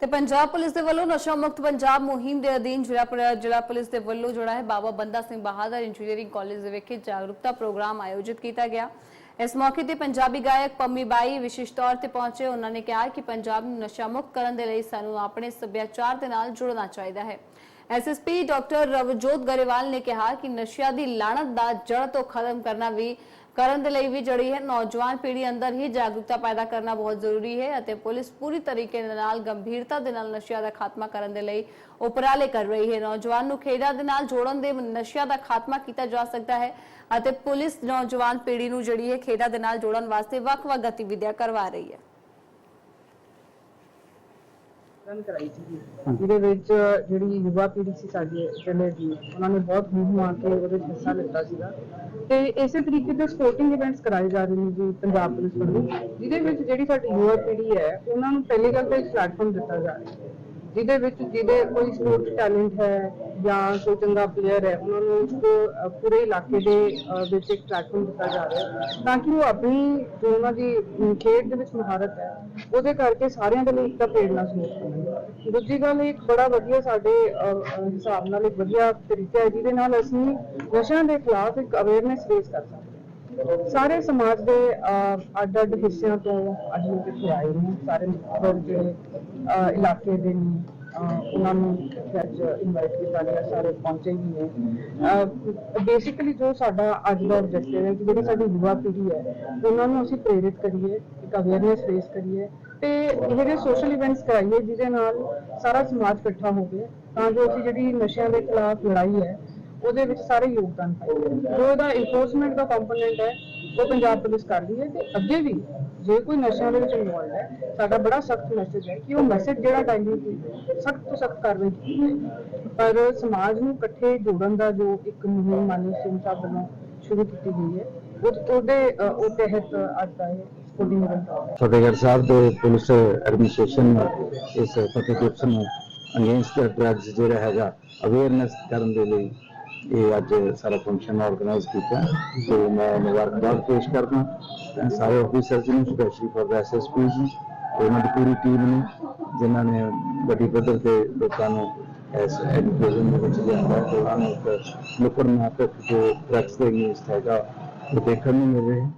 ਤੇ ਪੰਜਾਬ ਪੁਲਿਸ ਦੇ ਵੱਲੋਂ ਨਸ਼ਾ ਮੁਕਤ ਪੰਜਾਬ ਮੁਹਿੰਮ ਦੇ ਅਧੀਨ ਜ਼ਿਲ੍ਹਾ ਜ਼ਿਲ੍ਹਾ ਪੁਲਿਸ ਦੇ ਵੱਲੋਂ ਜਿਹੜਾ ਹੈ ਬਾਬਾ ਬੰਦਾ ਸਿੰਘ ਬਹਾਦਰ ਇੰਜੀਨੀਅਰਿੰਗ ਕਾਲਜ ਦੇ ਵਿਖੇ ਜਾਗਰੂਕਤਾ ਪ੍ਰੋਗਰਾਮ ਆਯੋਜਿਤ ਕੀਤਾ ਗਿਆ। ਇਸ ਮੌਕੇ ਤੇ ਪੰਜਾਬੀ ਗਾਇਕ ਪੰਮੀ ਬਾਈ ਵਿਸ਼ੇਸ਼ ਤੌਰ ਤੇ ਪਹੁੰਚੇ। ਉਹਨਾਂ ਨੇ ਕਿਹਾ ਕਿ ਪੰਜਾਬ ਨੂੰ ਨਸ਼ਾ ਮੁਕਤ ਕਰਨ ਦੇ ਲਈ ਸਾਨੂੰ ਆਪਣੇ ਸੱਭਿਆਚਾਰ ਦੇ ਨਾਲ ਜੁੜਨਾ ਚਾਹੀਦਾ ਹੈ। ਐਸਐਸਪੀ ਡਾਕਟਰ ਰਵਜੋਤ ਗਰੇਵਾਲ ਨੇ ਕਿਹਾ ਕਿ ਨਸ਼ਿਆਂ ਦੀ ਲਾਣਤ ਦਾ ਜੜ ਤੋਂ ਖਤਮ ਕਰਨਾ ਵੀ ਕਰਨ ਦੇ ਲਈ ਵੀ ਜੜੀ ਹੈ ਨੌਜਵਾਨ ਪੀੜ੍ਹੀ ਅੰਦਰ ਹੀ ਜਾਗਰੂਕਤਾ ਪੈਦਾ ਕਰਨਾ ਬਹੁਤ ਜ਼ਰੂਰੀ ਹੈ ਅਤੇ ਪੁਲਿਸ ਪੂਰੀ ਤਰੀਕੇ ਦੇ ਨਾਲ ਗੰਭੀਰਤਾ ਦੇ ਨਾਲ ਨਸ਼ਿਆਂ ਦਾ ਖਾਤਮਾ ਕਰਨ ਦੇ ਲਈ ਉਪਰਾਲੇ ਕਰ ਰਹੀ ਹੈ। ਨੌਜਵਾਨ ਨੂੰ ਖੇਡਾਂ ਦੇ ਨਾਲ ਜੋੜਨ ਦੇ ਨਸ਼ਿਆਂ ਦਾ ਖਾਤਮਾ ਕੀਤਾ ਜਾ ਸਕਦਾ ਹੈ ਅਤੇ ਪੁਲਿਸ ਨੌਜਵਾਨ ਪੀੜ੍ਹੀ ਨੂੰ ਜਿਹੜੀ ਹੈ ਖੇਡਾਂ ਦੇ ਨਾਲ ਜੋੜਨ ਵਾਸਤੇ ਵੱਖ-ਵੱਖ ਗਤੀਵਿਧੀਆਂ ਕਰਵਾ ਰਹੀ ਹੈ। ਰਨ ਕਰਾਈ ਸੀ ਜਿਹਦੇ ਵਿੱਚ ਜਿਹੜੀ ਯੁਵਾ ਪੀੜ੍ਹੀ ਸੀ ਸਾਡੀ ਜ਼ਿਲ੍ਹੇ ਦੀ ਉਹਨਾਂ ਨੇ ਬਹੁਤ ਮੂੰਹ ਮਾਰ ਕੇ ਉਹਦੇ ਹਿੱਸਾ ਲਿੱਤਾ ਸੀਗਾ। ਤੇ ਇਸੇ ਤਰੀਕੇ ਦੇ ਸਪੋਰਟਿੰਗ ਇਵੈਂਟਸ ਕਰਾਏ ਜਾ ਰਹੇ ਨੇ ਜੀ ਪੰਜਾਬ ਪੁਲਿਸ ਵੱਲੋਂ, ਜਿਹਦੇ ਵਿੱਚ ਜਿਹੜੀ ਸਾਡੀ ਯੁਵਾ ਪੀੜ੍ਹੀ ਹੈ, ਉਹਨਾਂ ਨੂੰ ਪਹਿਲੀ ਗੱਲ ਤਾਂ ਇੱਕ ਪਲੇਟਫਾਰਮ ਦਿੱਤਾ ਜਾ ਰਿਹਾ ਹੈ। ਜਿਹਦੇ ਵਿੱਚ ਜਿਹਦੇ ਕੋਈ ਸਪੋਰਟਸ ਟੈਲੈਂਟ ਹੈ ਜਾਂ ਕੋਈ ਚੰਗਾ ਪਲੇਅਰ ਹੈ ਉਹਨਾਂ ਨੂੰ ਇੱਕ, ਪੂਰੇ ਇਲਾਕੇ ਦੇ ਵਿੱਚ ਇੱਕ ਪਲੇਟਫਾਰਮ ਦਿੱਤਾ ਜਾ ਰਿਹਾ ਹੈ ਤਾਂ ਕਿ ਉਹ ਆਪਣੀ ਜੋ ਉਹਨਾਂ ਦੀ ਖੇਡ ਦੇ ਵਿੱਚ ਮਹਾਰਤ ਹੈ ਉਹਦੇ ਕਰਕੇ ਸਾਰਿਆਂ ਦੇ ਲਈ ਇੱਕ ਤਾਂ ਪ੍ਰੇਰਨਾ ਸਰੋਤ ਬਣਨ ਦੂਜੀ ਗੱਲ ਇੱਕ ਬੜਾ ਵਧੀਆ ਸਾਡੇ ਹਿਸਾਬ ਨਾਲ ਇੱਕ ਵਧੀਆ ਤਰੀਕਾ ਹੈ ਜਿਹਦੇ ਨਾਲ ਅਸੀਂ ਨਸ਼ਿਆਂ ਦੇ ਖਿਲਾਫ ਇੱਕ ਅਵੇਅਰਨੈਸ ਰੇਜ਼ ਕਰ ਸਕਦੇ ਸਾਰੇ ਸਮਾਜ ਦੇ ਅਹ, ਅੱਡ-ਅੱਡ ਹਿੱਸਿਆਂ ਤੋਂ ਅੱਜ ਲੋਕ ਇੱਥੇ ਆਏ ਨੇ। ਸਾਰੇ ਲੋਕ ਜਿਹੜੇ ਇਲਾਕੇ ਦੇ ਨੇ ਉਹਨਾਂ ਨੂੰ ਅੱਜ ਇਨਵਾਈਟ ਕੀਤਾ ਗਿਆ ਸਾਰੇ ਪਹੁੰਚੇ ਵੀ ਨੇ। ਬੇਸਿਕਲੀ ਜੋ ਸਾਡਾ ਅੱਜ ਦਾ ਆਬਜੈਕਟਿਵ ਹੈ ਕਿ ਜਿਹੜੀ ਸਾਡੀ ਯੁਵਾ ਪੀੜ੍ਹੀ ਹੈ ਉਹਨਾਂ ਨੂੰ ਅਸੀਂ ਪ੍ਰੇਰਿਤ ਕਰੀਏ ਇੱਕ ਅਵੇਅਰਨੈਸ ਰੇਜ਼ ਕਰੀਏ ਤੇ ਇਹ ਜਿਹੜੇ ਸੋਸ਼ਲ ਇਵੈਂਟਸ ਕਰਾਈਏ ਜਿਹਦੇ ਨਾਲ ਸਾਰਾ ਸਮਾਜ ਇਕੱਠਾ ਹੋਵੇ ਤਾਂ ਜੋ ਅਸੀਂ ਜਿਹੜੀ ਨਸ਼ਿਆਂ ਦੇ ਖਿਲਾਫ ਲੜਾਈ ਹੈ ਉਹਦੇ ਵਿੱਚ ਸਾਰੇ ਯੋਗਦਾਨ ਪਾਈਏ ਜੋ ਇਹਦਾ ਇਨਫੋਰਸਮੈਂਟ ਦਾ ਕੰਪੋਨੈਂਟ ਹੈ, ਉਹ ਪੰਜਾਬ ਪੁਲਿਸ ਕਰ ਰਹੀ ਹੈ ਤੇ ਅੱਗੇ ਵੀ ਜੇ ਕੋਈ ਨਸ਼ਿਆਂ ਦੇ ਵਿੱਚ ਇਨਵੋਲਡ ਹੈ, ਸਾਡਾ ਬੜਾ ਸਖਤ ਮੈਸੇਜ ਹੈ ਕਿ ਉਹ ਮੈਸੇਜ ਜਿਹੜਾ ਡਾਇਲੂਟ ਸਖਤ ਤੋਂ ਸਖਤ ਕਾਰਵਾਈ ਕੀਤੀ ਪਰ ਸਮਾਜ ਨੂੰ ਇਕੱਠੇ ਜੋੜਨ ਦਾ ਜੋ ਇੱਕ ਮੁਹਿੰਮ ਮਾਨੀ ਸਿੰਘ ਸਾਹਿਬ ਵੱਲੋਂ ਸ਼ੁਰੂ ਕੀਤੀ ਗਈ ਹੈ ਉਹਦੇ ਉਹ ਤਹਿਤ ਅੱਜ ਦਾ ਇਹ ਫਤਿਹਗੜ੍ਹ ਸਾਹਿਬ ਦੇ ਪੁਲਿਸ ਐਡਮਿਨਿਸਟ੍ਰੇਸ਼ਨ ਇਸ ਫਤਿਹ ਨੂੰ ਅਗੇਂਸਟ ਡਰੱਗਸ ਜਿਹੜਾ ਹੈਗਾ ਅਵੇਅਰਨੈਸ ਕਰਨ ਦੇ ਲਈ ਇਹ ਅੱਜ ਸਾਰਾ ਫੰਕਸ਼ਨ ਆਰਗੇਨਾਈਜ਼ ਕੀਤਾ। ਤੇ ਮੈਂ ਮੁਬਾਰਕਬਾਦ ਪੇਸ਼ ਕਰਦਾ ਸਾਰੇ ਆਫੀਸਰਸ ਨੂੰ ਸਪੈਸ਼ਲੀ ਫॉर ਦਾ ਐਸਐਸਪੀਜ਼ ਨੂੰ ਉਹਨਾਂ ਦੀ ਪੂਰੀ ਟੀਮ ਨੂੰ, ਜਿਨ੍ਹਾਂ ਨੇ ਵੱਡੀ ਪੱਧਰ ਤੇ ਲੋਕਾਂ ਨੂੰ ਇਸ ਐਜੂਕੇਸ਼ਨ ਦੇ ਵਿੱਚ ਲਿਆਂਦਾ ਤੇ ਉਹਨਾਂ ਨੂੰ ਇੱਕ ਨੁਕਰ ਨਾਟਕ ਜੋ ਡਰੱਗਸ ਦੇ ਅਗੇਂਸਟ ਹੈਗਾ, ਉਹ ਦੇਖਣ ਨੂੰ ਮਿਲ ਰਿਹਾ।